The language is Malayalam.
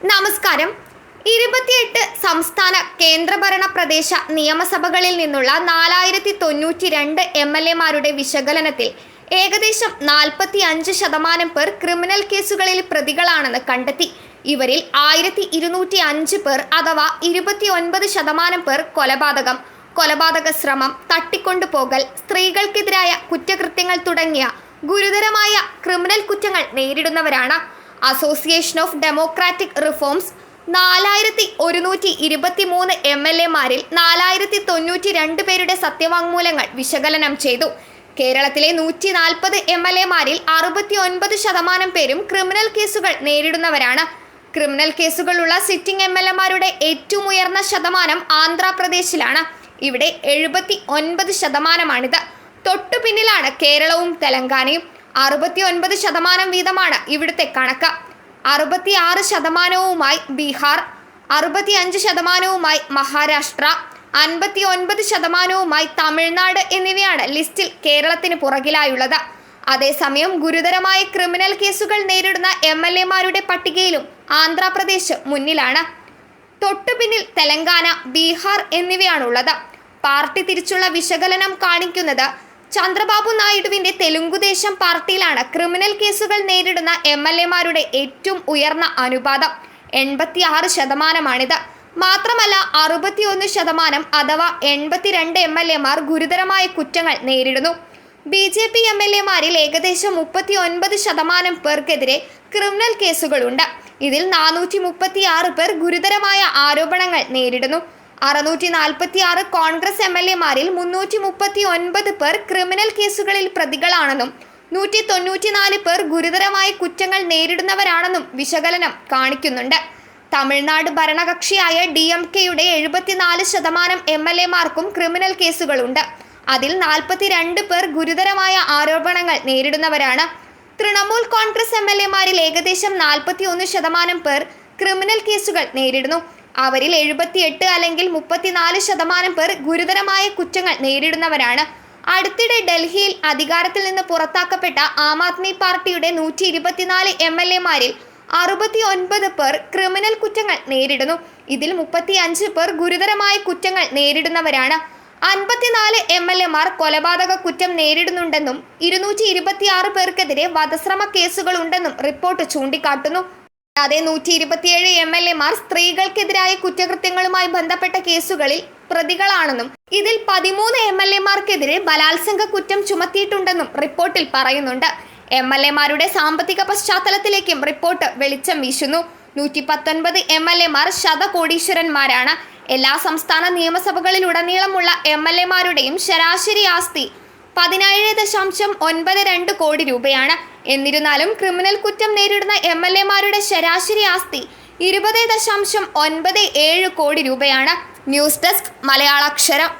നമസ്കാരം. ഇരുപത്തിയെട്ട് സംസ്ഥാന കേന്ദ്രഭരണ പ്രദേശ നിയമസഭകളിൽ നിന്നുള്ള നാലായിരത്തി തൊണ്ണൂറ്റി രണ്ട് എം എൽ എമാരുടെ വിശകലനത്തിൽ ഏകദേശം നാൽപ്പത്തി അഞ്ച് ശതമാനം പേർ ക്രിമിനൽ കേസുകളിൽ പ്രതികളാണെന്ന് കണ്ടെത്തി. ഇവരിൽ ആയിരത്തി ഇരുന്നൂറ്റി അഞ്ച് പേർ അഥവാ ഇരുപത്തി ഒൻപത് ശതമാനം പേർ കൊലപാതകം കൊലപാതക ശ്രമം തട്ടിക്കൊണ്ടുപോകൽ സ്ത്രീകൾക്കെതിരായ കുറ്റകൃത്യങ്ങൾ തുടങ്ങിയ ഗുരുതരമായ ക്രിമിനൽ കുറ്റങ്ങൾ നേരിടുന്നവരാണ് അസോസിയേഷൻ ഓഫ് ഡെമോക്രാറ്റിക് റിഫോംസ് നാലായിരത്തി ഒരുന്നൂറ്റി ഇരുപത്തി മൂന്ന് എം എൽ എമാരിൽ നാലായിരത്തി തൊണ്ണൂറ്റി രണ്ട് പേരുടെ സത്യവാങ്മൂലങ്ങൾ വിശകലനം ചെയ്തു. കേരളത്തിലെ നൂറ്റി നാൽപ്പത് എം എൽ എമാരിൽ അറുപത്തി ഒൻപത് ശതമാനം പേരും ക്രിമിനൽ കേസുകൾ നേരിടുന്നവരാണ്. ക്രിമിനൽ കേസുകളുള്ള സിറ്റിംഗ് എം എൽ എമാരുടെ ഏറ്റവും ഉയർന്ന ശതമാനം ആന്ധ്രാപ്രദേശിലാണ്. ഇവിടെ എഴുപത്തി ഒൻപത് ശതമാനമാണിത്. തൊട്ടു പിന്നിലാണ് കേരളവും തെലങ്കാനയും. അറുപത്തി ഒൻപത് ശതമാനം വീതമാണ് ഇവിടുത്തെ കണക്ക്. അറുപത്തി ആറ് ശതമാനവുമായി ബീഹാർ അറുപത്തി അഞ്ച് ശതമാനവുമായി മഹാരാഷ്ട്ര അൻപത്തി ഒൻപത് ശതമാനവുമായി തമിഴ്നാട് എന്നിവയാണ് ലിസ്റ്റിൽ കേരളത്തിന് പുറകിലായുള്ളത്. അതേസമയം ഗുരുതരമായ ക്രിമിനൽ കേസുകൾ നേരിടുന്ന എം എൽ എമാരുടെ പട്ടികയിലും ആന്ധ്രാപ്രദേശ് മുന്നിലാണ്. തൊട്ടുപിന്നിൽ തെലങ്കാന ബീഹാർ എന്നിവയാണുള്ളത്. പാർട്ടി തിരിച്ചുള്ള വിശകലനം കാണിക്കുന്നത് ചന്ദ്രബാബു നായിഡുവിന്റെ തെലുങ്കുദേശം പാർട്ടിയിലാണ് ക്രിമിനൽ കേസുകൾ നേരിടുന്ന എം എൽ എമാരുടെ ഏറ്റവും ഉയർന്ന അനുപാതം. എൺപത്തിയാറ് ശതമാനമാണിത്. മാത്രമല്ല അറുപത്തിയൊന്ന് ശതമാനം അഥവാ എൺപത്തിരണ്ട് എം എൽ എമാർ ഗുരുതരമായ കുറ്റങ്ങൾ നേരിടുന്നു. B J P M L എമാരിൽ ഏകദേശം മുപ്പത്തി ഒൻപത് ശതമാനം പേർക്കെതിരെ ക്രിമിനൽ കേസുകളുണ്ട്. ഇതിൽ നാനൂറ്റി മുപ്പത്തിയാറ് പേർ ഗുരുതരമായ ആരോപണങ്ങൾ നേരിടുന്നു. അറുന്നൂറ്റി നാൽപ്പത്തി ആറ് കോൺഗ്രസ് എം എൽ എമാരിൽ മുന്നൂറ്റി മുപ്പത്തി ഒൻപത് പേർ ക്രിമിനൽ കേസുകളിൽ പ്രതികളാണെന്നും നൂറ്റി തൊണ്ണൂറ്റിനാല് പേർ ഗുരുതരമായ കുറ്റങ്ങൾ നേരിടുന്നവരാണെന്നും വിശകലനം കാണിക്കുന്നുണ്ട്. തമിഴ്നാട് ഭരണകക്ഷിയായ ഡി എം കെയുടെ എഴുപത്തിനാല് ശതമാനം എം എൽ എമാർക്കും ക്രിമിനൽ കേസുകളുണ്ട്. അതിൽ നാൽപ്പത്തിരണ്ട് പേർ ഗുരുതരമായ ആരോപണങ്ങൾ നേരിടുന്നവരാണ്. തൃണമൂൽ കോൺഗ്രസ് എം എൽ എമാരിൽ ഏകദേശം നാൽപ്പത്തി ഒന്ന് ശതമാനം പേർ ക്രിമിനൽ കേസുകൾ നേരിടുന്നു. അവരിൽ എഴുപത്തിയെട്ട് അല്ലെങ്കിൽ മുപ്പത്തിനാല് ശതമാനം പേർ ഗുരുതരമായ കുറ്റങ്ങൾ നേരിടുന്നവരാണ്. അടുത്തിടെ ഡൽഹിയിൽ അധികാരത്തിൽ നിന്ന് പുറത്താക്കപ്പെട്ട ആം ആദ്മി പാർട്ടിയുടെ നൂറ്റി ഇരുപത്തിനാല് എം എൽ എമാരിൽ അറുപത്തി ഒൻപത് പേർ ക്രിമിനൽ കുറ്റങ്ങൾ നേരിടുന്നു. ഇതിൽ മുപ്പത്തി അഞ്ച് പേർ ഗുരുതരമായ കുറ്റങ്ങൾ നേരിടുന്നവരാണ്. അൻപത്തിനാല് എം എൽ എമാർ കൊലപാതക കുറ്റം നേരിടുന്നുണ്ടെന്നും ഇരുന്നൂറ്റി ഇരുപത്തിയാറ് പേർക്കെതിരെ വധശ്രമ കേസുകളുണ്ടെന്നും റിപ്പോർട്ട് ചൂണ്ടിക്കാട്ടുന്നു. കൂടാതെ നൂറ്റി ഇരുപത്തിയേഴ് എം എൽ എമാർ സ്ത്രീകൾക്കെതിരായ കുറ്റകൃത്യങ്ങളുമായി ബന്ധപ്പെട്ട കേസുകളിൽ പ്രതികളാണെന്നും ഇതിൽ പതിമൂന്ന് എം എൽ എമാർക്കെതിരെ ബലാത്സംഗ കുറ്റം ചുമത്തിയിട്ടുണ്ടെന്നും റിപ്പോർട്ടിൽ പറയുന്നുണ്ട്. എം എൽ എമാരുടെ സാമ്പത്തിക പശ്ചാത്തലത്തിലേക്കും റിപ്പോർട്ട് വെളിച്ചം വീശുന്നു. നൂറ്റി പത്തൊൻപത് എം എൽ എമാർ ശതകോടീശ്വരന്മാരാണ്. എല്ലാ സംസ്ഥാന നിയമസഭകളിലുടനീളമുള്ള എം എൽ എമാരുടെയും ശരാശരി ആസ്തി പതിനേഴ് ദശാംശം ഒൻപത് രണ്ട് കോടി രൂപയാണ്. എന്നിരുന്നാലും ക്രിമിനൽ കുറ്റം നേരിടുന്ന എം എൽ എമാരുടെ ശരാശരി ആസ്തി ഇരുപത് ദശാംശം ഒൻപത് ഏഴ് കോടി രൂപയാണ്. News desk Malayalaksharam.